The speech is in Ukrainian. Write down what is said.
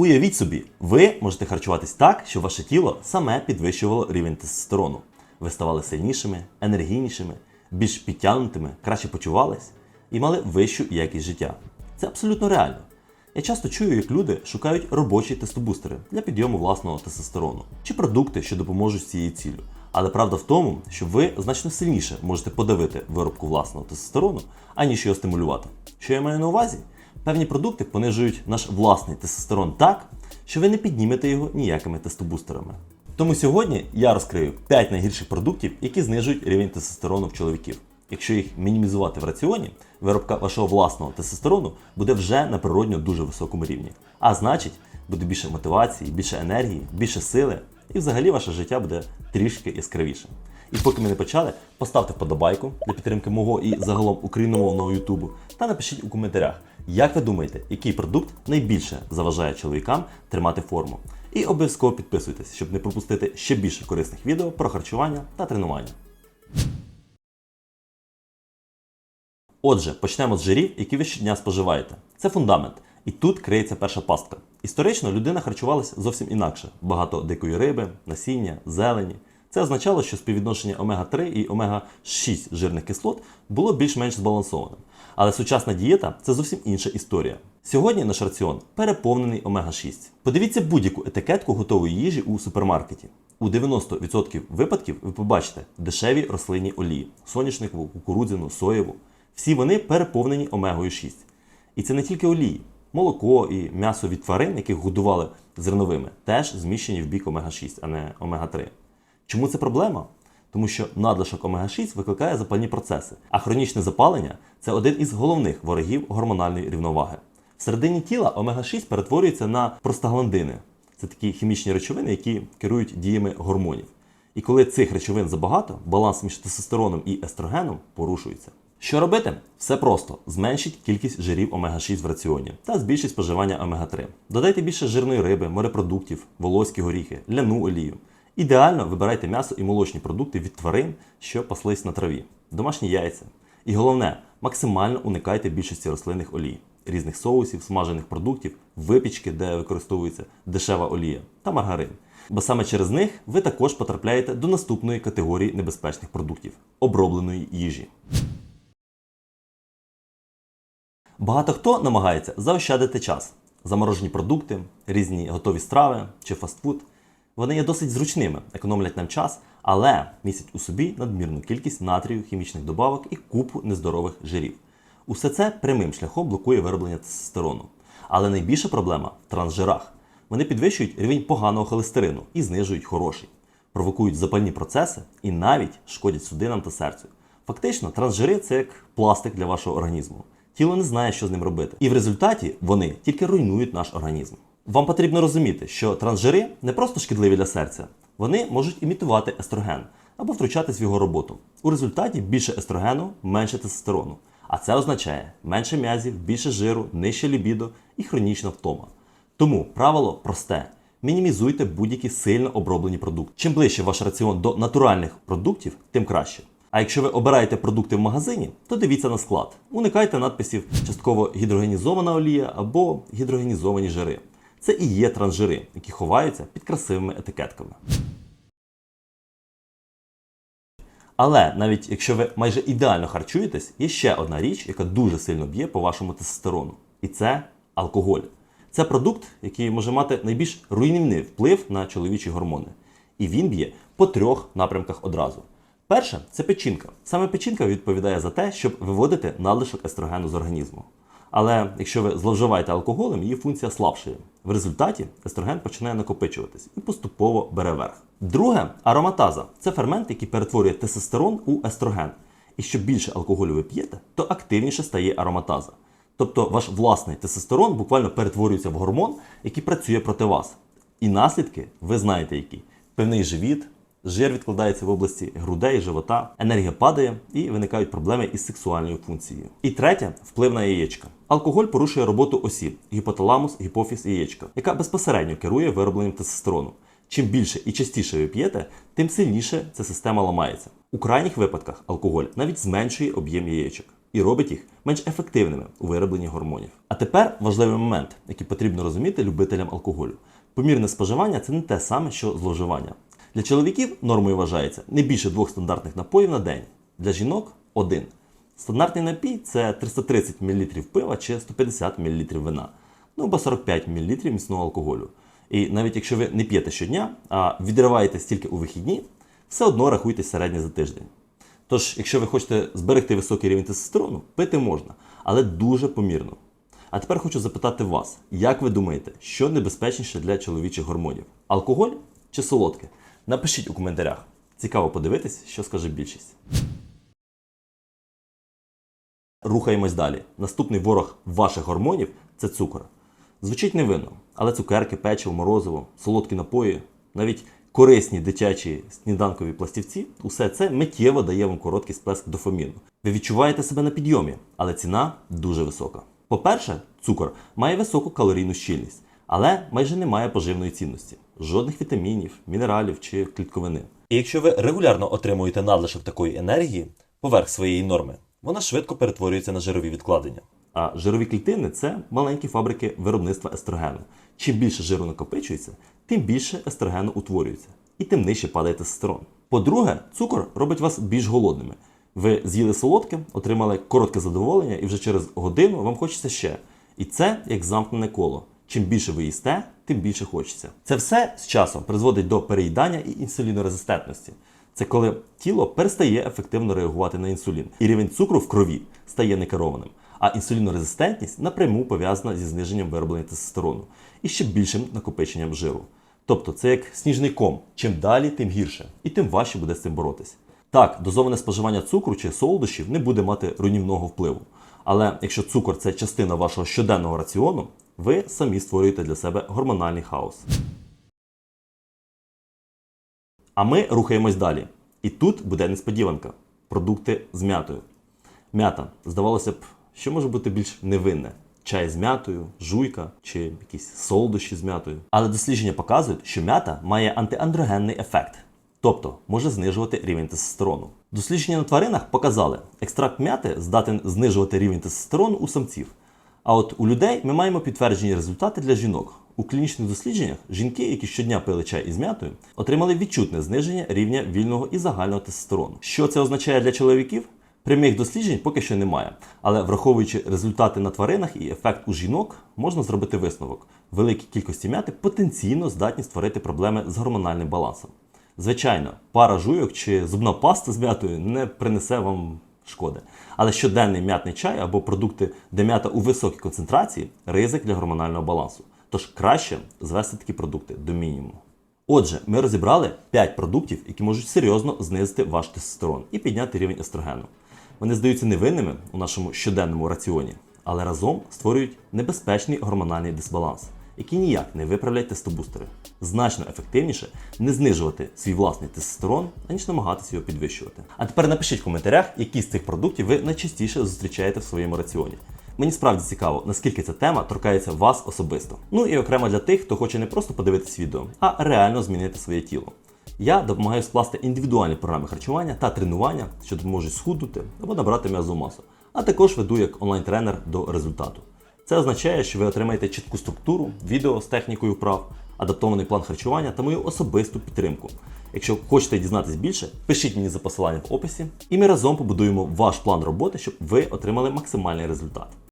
Уявіть собі, ви можете харчуватись так, щоб ваше тіло саме підвищувало рівень тестостерону. Ви ставали сильнішими, енергійнішими, більш підтягнутими, краще почувались і мали вищу якість життя. Це абсолютно реально. Я часто чую, як люди шукають робочі тестобустери для підйому власного тестостерону чи продукти, що допоможуть цією ціллю. Але правда в тому, що ви значно сильніше можете подавити виробку власного тестостерону, аніж його стимулювати. Що я маю на увазі? Певні продукти понижують наш власний тестостерон так, що ви не піднімете його ніякими тестобустерами. Тому сьогодні я розкрию 5 найгірших продуктів, які знижують рівень тестостерону в чоловіків. Якщо їх мінімізувати в раціоні, виробка вашого власного тестостерону буде вже на природньо дуже високому рівні. А значить, буде більше мотивації, більше енергії, більше сили, і взагалі ваше життя буде трішки яскравіше. І поки ми не почали, поставте вподобайку для підтримки мого і загалом україномовного Ютубу та напишіть у коментарях, як ви думаєте, який продукт найбільше заважає чоловікам тримати форму. І обов'язково підписуйтесь, щоб не пропустити ще більше корисних відео про харчування та тренування. Отже, почнемо з жирів, які ви щодня споживаєте. Це фундамент. І тут криється перша пастка. Історично людина харчувалася зовсім інакше: багато дикої риби, насіння, зелені. Це означало, що співвідношення омега-3 і омега-6 жирних кислот було більш-менш збалансованим. Але сучасна дієта це зовсім інша історія. Сьогодні наш раціон переповнений омега-6. Подивіться будь-яку етикетку готової їжі у супермаркеті. У 90% випадків ви побачите дешеві рослинні олії, соняшникову, кукурудзяну, соєву. Всі вони переповнені омегою 6. І це не тільки олії. Молоко і м'ясо від тварин, яких годували зерновими, теж зміщені в бік омега-6, а не омега-3. Чому це проблема? Тому що надлишок омега-6 викликає запальні процеси, а хронічне запалення це один із головних ворогів гормональної рівноваги. Всередині тіла омега-6 перетворюється на простагландини. Це такі хімічні речовини, які керують діями гормонів. І коли цих речовин забагато, баланс між тестостероном і естрогеном порушується. Що робити? Все просто: зменшіть кількість жирів омега-6 в раціоні та збільшіть споживання омега-3. Додайте більше жирної риби, морепродуктів, волоські горіхи, ляну олію. Ідеально вибирайте м'ясо і молочні продукти від тварин, що паслись на траві, домашні яйця. І головне, максимально уникайте більшості рослинних олій, різних соусів, смажених продуктів, випічки, де використовується дешева олія, та маргарин. Бо саме через них ви також потрапляєте до наступної категорії небезпечних продуктів обробленої їжі. Багато хто намагається заощадити час. Заморожені продукти, різні готові страви чи фастфуд. Вони є досить зручними, економлять нам час, але містять у собі надмірну кількість натрію, хімічних добавок і купу нездорових жирів. Усе це прямим шляхом блокує вироблення тестостерону. Але найбільша проблема в трансжирах. Вони підвищують рівень поганого холестерину і знижують хороший, провокують запальні процеси і навіть шкодять судинам та серцю. Фактично, трансжири це як пластик для вашого організму. Тіло не знає, що з ним робити. І в результаті вони тільки руйнують наш організм. Вам потрібно розуміти, що трансжири не просто шкідливі для серця, вони можуть імітувати естроген або втручатись в його роботу. У результаті більше естрогену, менше тестостерону. А це означає менше м'язів, більше жиру, нижче лібідо і хронічна втома. Тому правило просте: мінімізуйте будь-які сильно оброблені продукти. Чим ближче ваш раціон до натуральних продуктів, тим краще. А якщо ви обираєте продукти в магазині, то дивіться на склад. Уникайте надписів частково гідрогенізована олія або гідрогенізовані жири. Це і є трансжири, які ховаються під красивими етикетками. Але навіть якщо ви майже ідеально харчуєтесь, є ще одна річ, яка дуже сильно б'є по вашому тестостерону. І це алкоголь. Це продукт, який може мати найбільш руйнівний вплив на чоловічі гормони. І він б'є по трьох напрямках одразу. Перше це печінка. Саме печінка відповідає за те, щоб виводити надлишок естрогену з організму. Але якщо ви зловживаєте алкоголем, її функція слабшає. В результаті естроген починає накопичуватись і поступово бере верх. Друге ароматаза це фермент, який перетворює тестостерон у естроген. І що більше алкоголю ви п'єте, то активніше стає ароматаза. Тобто ваш власний тестостерон буквально перетворюється в гормон, який працює проти вас. І наслідки ви знаєте які: певний живіт, жир відкладається в області грудей, живота, енергія падає і виникають проблеми із сексуальною функцією. І третє вплив на яєчка. Алкоголь порушує роботу осі гіпоталамус, гіпофіз яєчка, яка безпосередньо керує виробленням тестостерону. Чим більше і частіше ви п'єте, тим сильніше ця система ламається. У крайніх випадках алкоголь навіть зменшує об'єм яєчок. і робить їх менш ефективними у виробленні гормонів. А тепер важливий момент, який потрібно розуміти любителям алкоголю. Помірне споживання це не те саме, що зловживання. Для чоловіків нормою вважається не більше двох стандартних напоїв на день, для жінок один. Стандартний напій це 330 мл пива чи 150 мл вина, ну або 45 мл міцного алкоголю. І навіть якщо ви не п'єте щодня, а відриваєтесь тільки у вихідні, все одно рахуйте середнє за тиждень. Тож, якщо ви хочете зберегти високий рівень тестостерону, пити можна, але дуже помірно. А тепер хочу запитати вас, як ви думаєте, що небезпечніше для чоловічих гормонів? Алкоголь чи солодке? Напишіть у коментарях. Цікаво подивитись, що скаже більшість. Рухаємось далі. Наступний ворог ваших гормонів це цукор. Звучить невинно, але цукерки, печиво, морозиво, солодкі напої, навіть корисні дитячі сніданкові пластівці, усе це миттєво дає вам короткий сплеск дофаміну. Ви відчуваєте себе на підйомі, але ціна дуже висока. По-перше, цукор має високу калорійну щільність, але майже не має поживної цінності, жодних вітамінів, мінералів чи клітковини. І якщо ви регулярно отримуєте надлишок такої енергії поверх своєї норми, вона швидко перетворюється на жирові відкладення. А жирові клітини це маленькі фабрики виробництва естрогену. Чим більше жиру накопичується, тим більше естрогену утворюється, і тим нижче падає тестостерон. По-друге, цукор робить вас більш голодними. Ви з'їли солодке, отримали коротке задоволення, і вже через годину вам хочеться ще. І це як замкнене коло. Чим більше ви їсте, тим більше хочеться. Це все з часом призводить до переїдання і інсулінорезистентності. Це коли тіло перестає ефективно реагувати на інсулін, і рівень цукру в крові стає некерованим. А інсулінорезистентність напряму пов'язана зі зниженням вироблення тестостерону і ще більшим накопиченням жиру. Тобто це як сніжний ком. Чим далі, тим гірше, і тим важче буде з цим боротись. Так, дозоване споживання цукру чи солодощів не буде мати руйнівного впливу. Але якщо цукор це частина вашого щоденного раціону, ви самі створюєте для себе гормональний хаос. А ми рухаємось далі. І тут буде несподіванка: продукти з м'ятою. М'ята, здавалося б, що може бути більш невинне: чай з м'ятою, жуйка чи якісь солодощі з м'ятою. Але дослідження показують, що м'ята має антиандрогенний ефект, тобто може знижувати рівень тестостерону. Дослідження на тваринах показали, екстракт м'яти здатен знижувати рівень тестостерону у самців. А от у людей ми маємо підтверджені результати для жінок. У клінічних дослідженнях жінки, які щодня пили чай із м'ятою, отримали відчутне зниження рівня вільного і загального тестостерону. Що це означає для чоловіків? Прямих досліджень поки що немає, але враховуючи результати на тваринах і ефект у жінок, можна зробити висновок. Великі кількості м'яти потенційно здатні створити проблеми з гормональним балансом. Звичайно, пара жуйок чи зубна паста з м'ятою не принесе вам шкоди. Але щоденний м'ятний чай або продукти, де м'ята у високій концентрації ризик для гормонального балансу. Тож краще звести такі продукти до мінімуму. Отже, ми розібрали 5 продуктів, які можуть серйозно знизити ваш тестостерон і підняти рівень естрогену. Вони здаються невинними у нашому щоденному раціоні, але разом створюють небезпечний гормональний дисбаланс, який ніяк не виправляють тестобустери. Значно ефективніше не знижувати свій власний тестостерон, аніж намагатися його підвищувати. А тепер напишіть в коментарях, які з цих продуктів ви найчастіше зустрічаєте в своєму раціоні. Мені справді цікаво, наскільки ця тема торкається вас особисто. Ну і окремо для тих, хто хоче не просто подивитись відео, а реально змінити своє тіло. Я допомагаю скласти індивідуальні програми харчування та тренування, що допоможуть схуднути або набрати м'язову масу, а також веду як онлайн-тренер до результату. Це означає, що ви отримаєте чітку структуру, відео з технікою вправ, адаптований план харчування та мою особисту підтримку. Якщо хочете дізнатись більше, пишіть мені за посиланням в описі, і ми разом побудуємо ваш план роботи, щоб ви отримали максимальний результат.